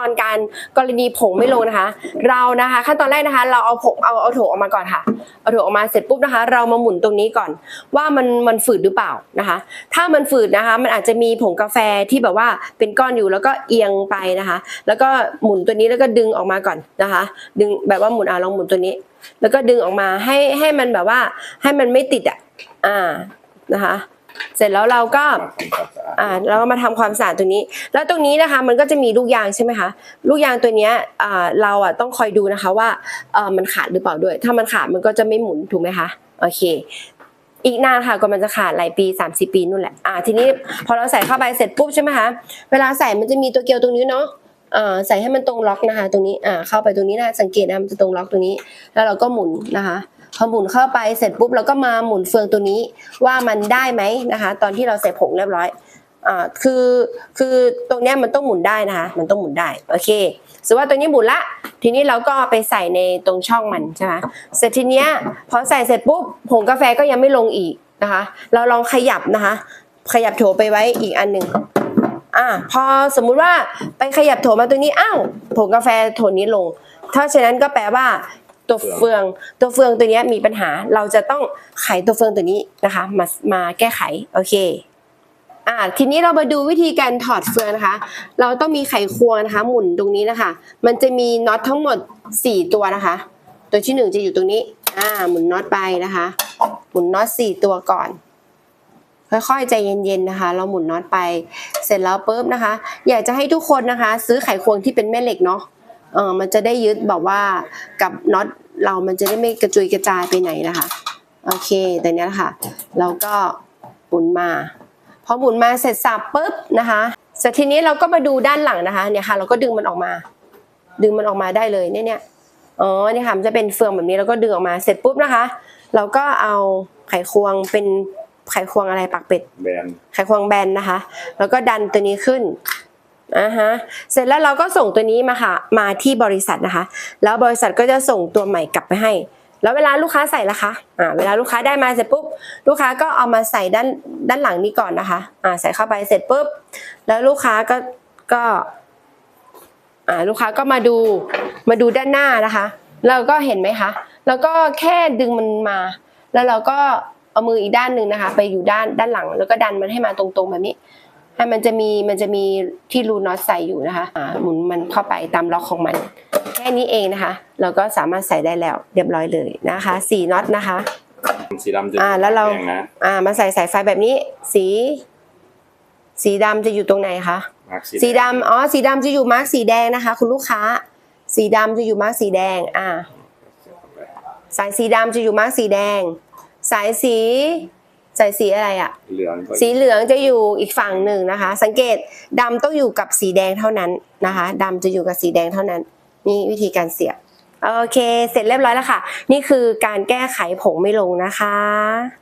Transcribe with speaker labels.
Speaker 1: อนการกรณีผงไม่ลงนะคะ เรานะคะ ขั้นตอนแรกนะคะ เราเอาผงเอาเอาโถออกมาก่อนค่ะเอาโถออกมาเสร็จปุ๊บนะคะ เรามาหมุนตรงนี้ก่อน ว่ามันมันฝืดหรือเปล่านะคะ ถ้ามันฝืดนะคะ มันอาจจะมีผงกาแฟที่แบบว่าเป็นก้อนอยู่แล้วก็เอียงไปนะคะ แล้วก็หมุนตัวนี้แล้วก็ดึงออกมาก่อนนะคะ ดึงแบบว่าหมุนอะลองหมุนตัวนี้ แล้วก็ดึงออกมาให้ให้มันแบบว่าให้มันไม่ติดอะอ่านะคะ เสร็จแล้วเราก็ อ่าเราก็มาทำความสะอาดตัวนี้ แล้วตรงนี้นะคะมันก็จะมีลูกยางใช่ไหมคะลูกยางตัวเนี้ยอ่าเราอะต้องคอยดูนะคะว่าเออมันขาดหรือเปล่าด้วย ถ้ามันขาดมันก็จะไม่หมุนถูกไหมคะโอเค อีกนานค่ะกว่ามันจะขาดหลายปี 3 0 ปีนู่นแหละอ่าทีนี้พอเราใส่เข้าไปเสร็จปุ๊บใช่ไหมคะเวลาใส่มันจะมีตัวเกลียวตรงนี้เนาะอ่าใส่ให้มันตรงล็อกนะคะ ตรงนี้อ่าเข้าไปตรงนี้นะสังเกตนะมันจะตรงล็อกตรงนี้ แล้วเราก็หมุนนะคะพอหมุนเข้าไปเสร็จปุ๊บเราก็มาหมุนเฟืองตัวนี้ว่ามันได้ไหมนะคะ ตอนที่เราใส่ผงเรียบร้อย อ่าคือคือตรงเนี้ยมันต้องหมุนได้นะคะ มันต้องหมุนได้โอเคสมมติว่าตัวนี้หมุนละ ทีนี้เราก็ไปใส่ในตรงช่องมันใช่ไหมเสร็จทีเนี้ยพอใส่เสร็จปุ๊บผงกาแฟก็ยังไม่ลงอีกนะคะ เราลองขยับนะคะ ขยับโถไปไว้อีกอันหนึ่งอ่าพอสมมุติว่าไปขยับโถมาตัวนี้อ้าวผงกาแฟโถนี้ลง ถ้าฉะนั้นก็แปลว่าตัวเฟืองตัวเฟืองตัวนี้มีปัญหาเราจะต้องไขตัวเฟืองตัวนี้นะคะ มามาแก้ไขโอเค อ่าทีนี้เรามาดูวิธีการถอดเฟืองนะคะ เราต้องมีไขควงนะคะ หมุนตรงนี้นะคะ มันจะมีน็อตทั้งหมด 4 ตัวนะคะ ตัวที่ 1 จะอยู่ตรงนี้ อ่า หมุนน็อตไปนะคะ หมุนน็อต 4 ตัวก่อน ค่อยๆใจเย็นๆนะคะ เราหมุนน็อตไป เสร็จแล้วปุ๊บนะคะ อยากจะให้ทุกคนนะคะ ซื้อไขควงที่เป็นแม่เหล็กเนาะ เออมันจะได้ยึดแบบว่ากับน็อตเรามันจะได้ไม่กระจุยกระจายไปไหนนะคะ โอเคแต่นี้ยค่ะเราก็หมุนมา อหมุนมาเสร็จสับปุ๊บนะคะเสร็จทีนี้เราก็มาดูด้านหลังนะคะเนี่ยค่ะ เราก็ดึงมันออกมา ดึงมันออกมาได้เลยเนี่ยเนี่ยอ๋อเนี่ยค่ะมันจะเป็นเฟืองแบบนี้แล้วก็ดึงออกมาเสร็จปุ๊บนะคะ เราก็เอาไขควงเป็นไขควงอะไรปากเป็ด
Speaker 2: แบรนด์
Speaker 1: ไขควงแบนนะคะ แล้วก็ดันตัวนี้ขึ้นอ่าฮะเสร็จแล้วเราก็ส่งตัวนี้มาค่ะมาที่บริษัทนะคะ แล้วบริษัทก็จะส่งตัวใหม่กลับไปให้ แล้วเวลาลูกค้าใส่ละคะอ่าเวลาลูกค้าได้มาเสร็จปุ๊บลูกค้าก็เอามาใส่ด้านด้านหลังนี้ก่อนนะคะอ่าใส่เข้าไปเสร็จปุ๊บแล้วลูกค้าก็ก็อ่าลูกค้าก็มาดูมาดูด้านหน้านะคะเราก็เห็นไหมคะแล้วก็แค่ดึงมันมา แล้วเราก็เอามืออีกด้านหนึ่งนะคะ ไปอยู่ด้านด้านหลัง แล้วก็ดันมันให้มาตรงๆแบบนี้ให้มันจะมีมันจะมีที่รูน็อตใส่อยู่นะคะอ่าหมุนมันเข้าไปตามล็อกของมัน ค่นี้เองนะคะ เราก็สามารถใส่ได้แล้วเรียบร้อยเลยนะคะสี่น็อตนะคะ
Speaker 2: สีดำจะ
Speaker 1: อ่าแล้วเรา
Speaker 2: ดงนะ
Speaker 1: อ่ามาใส่สายไฟแบบนี้ สี สีดำจะอยู่ตรงไหนคะ
Speaker 2: มาร์ค
Speaker 1: สีดำอ๋อสีดำจะอยู่มาร์กสีแดงนะคะ คุณลูกค้า สีดำจะอยู่มาร์กสีแดงอ่า สายสีดำจะอยู่มาร์กสีแดง สายสี สายสีอะไรอะ
Speaker 2: เหลืองก็
Speaker 1: สีเหลืองจะอยู่อีกฝั่งหนึ่งนะคะ สังเกตดำต้องอยู่กับสีแดงเท่านั้นนะคะดำจะอยู่กับสีแดงเท่านั้น นี่วิธีการเสียบ โอเค เสร็จเรียบร้อยแล้วค่ะ นี่คือการแก้ไขผงไม่ลงนะคะ